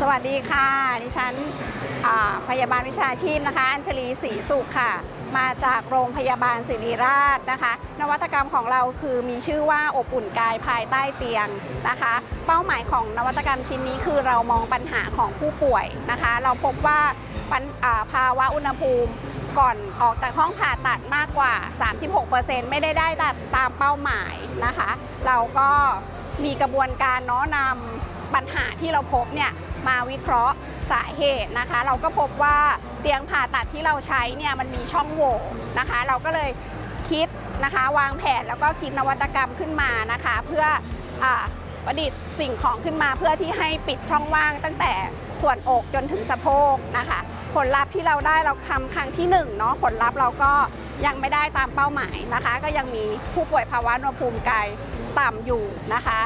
สวัสดีค่ะ ดิฉันพยาบาลวิชาชีพนะคะ อัญชลีศรีสุขค่ะ มาจากโรงพยาบาลศิริราชนะคะ นวัตกรรมของเราคือมีชื่อว่าอบอุ่นกายภายใต้เตียงนะคะ เป้าหมายของนวัตกรรมชิ้นนี้คือเรามองปัญหาของผู้ป่วยนะคะ เราพบว่าปัญอ่าภาวะอุณหภูมิก่อนออกจากห้องผ่าตัดมากกว่า 36%ไม่ได้ได้ตามเป้าหมายนะคะ เราก็ มีกระบวนการน้อนำปัญหาที่เราพบเนี่ยมาวิเคราะห์สาเหตุนะคะ เราก็พบว่าเตียงผ่าตัดที่เราใช้เนี่ยมันมีช่องโหว่นะคะ เราก็เลยคิดนะคะวางแผนแล้วก็คิดนวัตกรรมขึ้นมานะคะ เพื่ออประดิษฐ์สิ่งของขึ้นมาเพื่อที่ให้ปิดช่องว่างตั้งแต่ส่วนอกจนถึงสะโพกนะคะ ผลลัพธ์ที่เราได้เราทำครั้งที่1เนาะผลลัพธ์เราก็ยังไม่ได้ตามเป้าหมายนะคะ ก็ยังมีผู้ป่วยภาวะอุณหภูมิกลต่ำอยู่นะคะ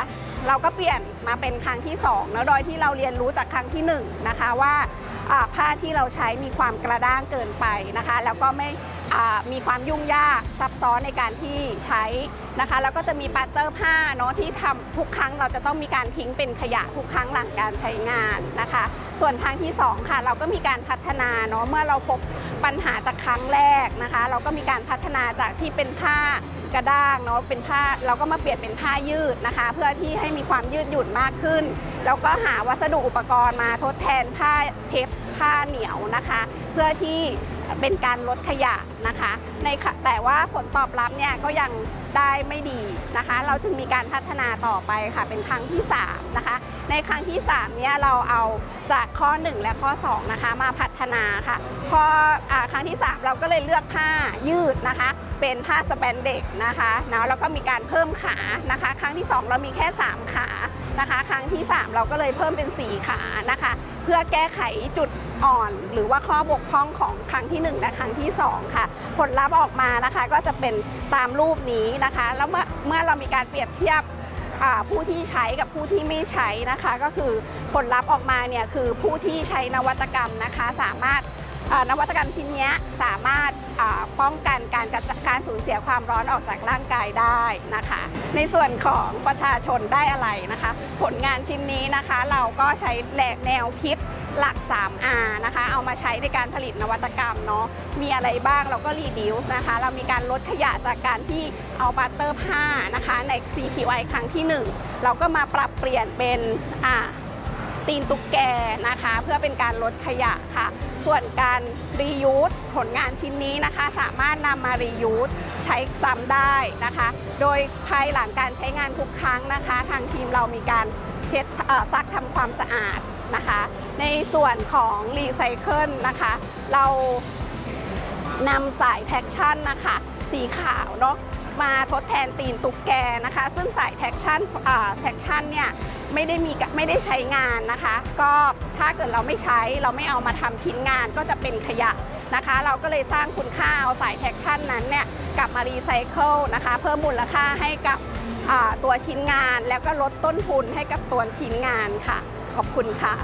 เราก็เปลี่ยนมาเป็นครั้งที่2นะโดยที่เราเรียนรู้จากครั้งที่1นะคะว่าผ้าที่เราใช้มีความกระด้างเกินไปนะคะ แล้วก็ไม่ มีความยุ่งยากซับซ้อนในการที่ใช้นะคะ แล้วก็จะมีปัตเตอร์ผ้าเนาะที่ทำทุกครั้งเราจะต้องมีการทิ้งเป็นขยะทุกครั้งหลังการใช้งานนะคะ ส่วนทางที่ 2 ค่ะ เราก็มีการพัฒนาเนาะเมื่อเราพบปัญหาจากครั้งแรกนะคะ เราก็มีการพัฒนาจากที่เป็นผ้ากระด้างเนาะเป็นผ้าเราก็มาเปลี่ยนเป็นผ้ายืดนะคะ เพื่อที่ให้มีความยืดหยุ่นมากขึ้น แล้วก็หาวัสดุอุปกรณ์มาทดแทนผ้าเทปผ้าเหนียวนะคะ เพื่อที่ เป็นการลดขยะนะคะในแต่ว่าผลตอบรับเนี่ยก็ยังได้ไม่ดีนะคะ เราจึงมีการพัฒนาต่อไปค่ะเป็นครั้งที่3นะคะในครั้งที่3เนี่ยเราเอาจากข้อ 1 และข้อ2นะคะมาพัฒนาค่ะพออครั้งที่ 3 เราก็เลยเลือกผ้ายืดนะคะเป็นผ้าสแปนเด็กนะคะนะแล้วก็มีการเพิ่มขานะคะ ครั้งที่ 2 เรามีแค่ 3 ขานะคะ ครั้งที่ 3 เราก็เลยเพิ่มเป็น 4 ขานะคะ เพื่อแก้ไขจุด อ่อน หรือว่าข้อบกพร่องของครั้งที่ 1 และครั้งที่ 2 ค่ะ ผลลัพธ์ออกมานะคะก็จะเป็นตามรูปนี้นะคะ แล้วเมื่อเมื่อเรามีการเปรียบเทียบผู้ที่ใช้กับผู้ที่ไม่ใช้นะคะ ก็คือผลลัพธ์ออกมาเนี่ยคือผู้ที่ใช้นวัตกรรมนะคะ สามารถนวัตกรรมชิ้นนี้สามารถป้องกันการการสูญเสียความร้อนออกจากร่างกายได้นะคะ ในส่วนของประชาชนได้อะไรนะคะ ผลงานชิ้นนี้นะคะ เราก็ใช้แหลกแนวคิด หลัก 3R นะคะ เอามาใช้ในการผลิตนวัตกรรมเนาะ มีอะไรบ้างเราก็รีดิวส์นะคะ เรามีการลดขยะจากการที่เอาบัตเตอร์ผ้านะคะ ใน CQI ครั้งที่ 1 เราก็มาปรับเปลี่ยนเป็นอ่าตีนตุ๊กแกนะคะ เพื่อเป็นการลดขยะค่ะ ส่วนการรียูสผลงานชิ้นนี้นะคะ สามารถนำมารียูสใช้ซ้ำได้นะคะ โดยภายหลังการใช้งานทุกครั้งนะคะ ทางทีมเรามีการเช็ดซักทำความสะอาดนะคะ ในส่วนของรีไซเคิลนะคะ เรานำสายแท็กชั่นนะคะ สีขาวเนาะมาทดแทนตีนตุ๊กแกนะคะ ซึ่งสายแท็กชั่นแท็กชั่นเนี่ยไม่ได้มีไม่ได้ใช้งานนะคะ ก็ถ้าเกิดเราไม่ใช้เราไม่เอามาทำชิ้นงานก็จะเป็นขยะนะคะ เราก็เลยสร้างคุณค่าเอาสายแท็กชั่นนั้นเนี่ยกลับมารีไซเคิลนะคะ เพิ่มมูลค่าให้กับตัวชิ้นงาน แล้วก็ลดต้นทุนให้กับตัวชิ้นงานค่ะ ขอบคุณค่ะ